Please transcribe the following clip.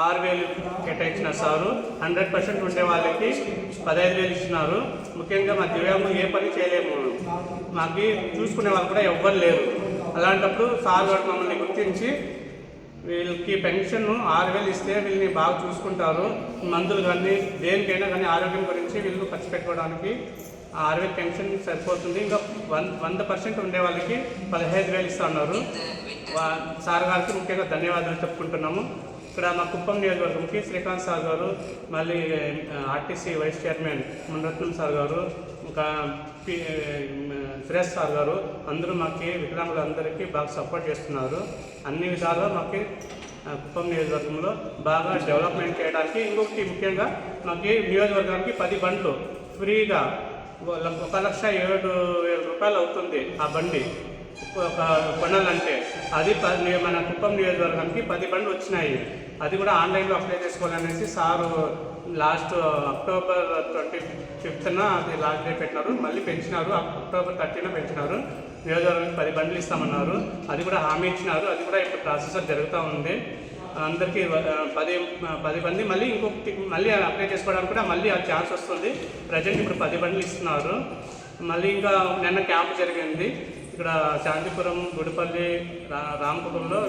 ఆరు వేలు కేటాయించిన సారు. హండ్రెడ్ పర్సెంట్ ఉండే వాళ్ళకి పదహైదు వేలు ఇచ్చినారు ముఖ్యంగా మా దివ్యాంగు ఏ పని చేయలేము. మాకు చూసుకునే వాళ్ళు కూడా ఎవ్వరు లేరు. అలాంటప్పుడు సార్ గారు మమ్మల్ని గుర్తించి వీళ్ళకి పెన్షన్ ఆరు వేలు ఇస్తే వీళ్ళని బాగా చూసుకుంటారు. మందులు కానీ దేనికైనా కానీ ఆరోగ్యం గురించి వీళ్ళు ఖర్చు పెట్టుకోవడానికి ఆరు వేలు పెన్షన్ సరిపోతుంది. ఇంకా వన్ వంద పర్సెంట్ ఉండే వాళ్ళకి పదహైదు వేలు ఇస్తా ఉన్నారు సార్ గారికి ముఖ్యంగా ధన్యవాదాలు చెప్పుకుంటున్నాము. ఇక్కడ మా కుప్పం నియోజకవర్గంకి శ్రీకాంత్ సార్ గారు మళ్ళీ RTC vice chairman Munaratnam sir గారు ఇంకా పి సురేష్ సార్ గారు అందరూ మాకు వికలాంగులందరికీ బాగా సపోర్ట్ చేస్తున్నారు. అన్ని విధాలుగా మాకు కుప్పం నియోజకవర్గంలో బాగా డెవలప్మెంట్ చేయడానికి ఇంకొకటి ముఖ్యంగా మాకు నియోజకవర్గానికి పది బండ్లు ఫ్రీగా ఒక లక్ష ఏడు వేల రూపాయలు అవుతుంది ఆ బండి. కొనాలంటే అది మన కుప్పం నియోజకవర్గానికి పది బండ్లు వచ్చినాయి. అది కూడా ఆన్లైన్లో అప్లై చేసుకోవాలనేసి సారు లాస్ట్ అక్టోబర్ ట్వంటీ ఫిఫ్త్న అది లాస్ట్ డే పెట్టినారు. మళ్ళీ పెంచినారు. అక్టోబర్ థర్టీన పెంచినారు. నియోజకవర్గానికి పది బండ్లు ఇస్తామన్నారు. అది కూడా హామీ ఇచ్చినారు. అది కూడా ఇప్పుడు ప్రాసెస్ జరుగుతూ ఉంది. అందరికీ పది పది మంది మళ్ళీ ఇంకొకటి మళ్ళీ అప్లై చేసుకోవడానికి కూడా మళ్ళీ ఆ ఛాన్స్ వస్తుంది. ప్రజెంట్ ఇప్పుడు పది బండ్లు ఇస్తున్నారు. మళ్ళీ ఇంకా నిన్న క్యాంప్ జరిగింది. ఇక్కడ శాంతిపురం గుడిపల్లి రా రామకుపంలో